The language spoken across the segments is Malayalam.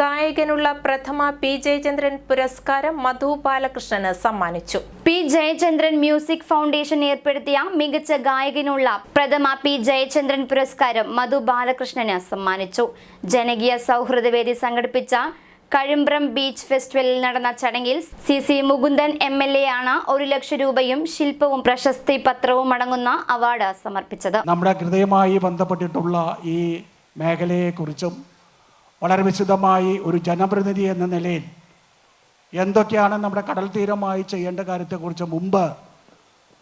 ഗായകനുള്ള പ്രഥമ പി ജയചന്ദ്രൻ പുരസ്കാരം മധു ബാലകൃഷ്ണന് സമ്മാനിച്ചു. പി ജയചന്ദ്രൻ മ്യൂസിക് ഫൗണ്ടേഷൻ ഏർപ്പെടുത്തിയ മികച്ച ഗായകനുള്ള പ്രഥമ പി ജയചന്ദ്രൻ പുരസ്കാരം മധു ബാലകൃഷ്ണന് സമ്മാനിച്ചു. ജനകീയ സൗഹൃദവേദി സംഘടിപ്പിച്ച കഴിമ്പ്രം ബീച്ച് ഫെസ്റ്റിവലിൽ നടന്ന ചടങ്ങിൽ C C Mukundan M L A ആണ് ഒരു ലക്ഷം രൂപയും ശില്പവും പ്രശസ്തി പത്രവും അടങ്ങുന്ന അവാർഡ് സമർപ്പിച്ചത്. നമ്മുടെ ഹൃദയമായി ബന്ധപ്പെട്ടിട്ടുള്ള ഈ മേഖലയെക്കുറിച്ചും വളരെ വിശദമായി ഒരു ജനപ്രതിനിധി എന്ന നിലയിൽ എന്തൊക്കെയാണ് നമ്മുടെ കടൽ തീരമായി ചെയ്യേണ്ട കാര്യത്തെക്കുറിച്ച് മുമ്പ്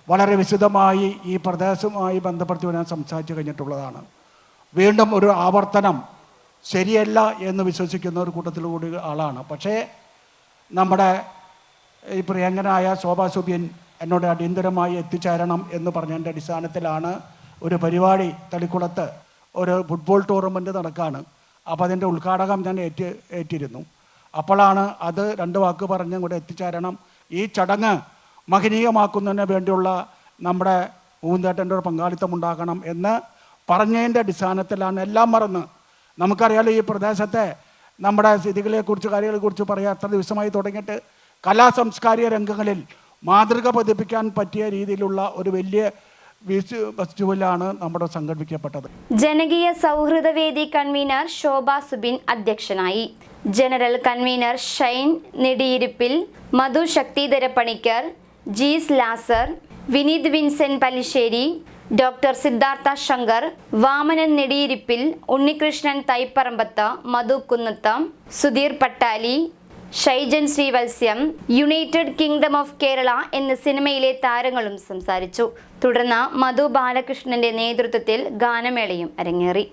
വളരെ വിശദമായി ഈ പ്രദേശവുമായി ബന്ധപ്പെടുത്തി ഞാൻ സംസാരിച്ചു കഴിഞ്ഞിട്ടുള്ളതാണ്. വീണ്ടും ഒരു ആവർത്തനം ശരിയല്ല എന്ന് വിശ്വസിക്കുന്ന ഒരു കൂട്ടത്തിൽ കൂടി ആളാണ്. പക്ഷേ നമ്മുടെ ഈ പ്രിയങ്കനായ ശോഭാ സുബിയൻ എന്നോട് അടിയന്തരമായി എത്തിച്ചേരണം എന്ന് പറഞ്ഞതിന്റെ അടിസ്ഥാനത്തിലാണ് ഒരു പരിപാടി തളിക്കുളത്ത് ഒരു ഫുട്ബോൾ ടൂർണമെന്റ് നടക്കുകയാണ് അപ്പോൾ അതിന്റെ ഉദ്ഘാടകം ഞാൻ ഏറ്റ് ഏറ്റിരുന്നു. അപ്പോഴാണ് അത് രണ്ട് വാക്ക് പറഞ്ഞും കൂടെ എത്തിച്ചേരണം. ഈ ചടങ്ങ് മഹനീയമാക്കുന്നതിന് വേണ്ടിയുള്ള നമ്മുടെ പൂന്തേട്ടന്റെ ഒരു പങ്കാളിത്തം ഉണ്ടാകണം എന്ന് പറഞ്ഞതിന്റെ അടിസ്ഥാനത്തിലാണ് എല്ലാം മറന്ന്. നമുക്കറിയാലോ ഈ പ്രദേശത്തെ നമ്മുടെ സ്ഥിതികളെക്കുറിച്ച് കാര്യങ്ങളെക്കുറിച്ച് പറയാൻ അത്ര ദിവസമായി തുടങ്ങിയിട്ട് കലാ സാംസ്കാരിക രംഗങ്ങളിൽ മാതൃക പതിപ്പിക്കാൻ പറ്റിയ രീതിയിലുള്ള ഒരു വലിയ വിസ് ഫെസ്റ്റിവലാണ് നമ്മുടെ സംഘടിപ്പിക്കപ്പെട്ടത്. ജനകീയ സൗഹൃദവേദി കൺവീനർ ശോഭ സുബിൻ അധ്യക്ഷനായി. General convener Shine Nediyirippil Madhu Shakthidhara Panicker Jees Lazar Vineeth Vincent Palissery doctor Siddhartha Shankar Vamanan Nediyirippil Unnikrishnan Thaiparambath Madhu Kunnath Sudheer Pattali Shaijan Srivatsyam United Kingdom of Kerala എന്ന സിനിമയിലെ താരങ്ങളും സംസാരിച്ചു. തുടർന്ന് മധു ബാലകൃഷ്ണന്റെ നേതൃത്വത്തിൽ ഗാനമേളയും അരങ്ങേറി.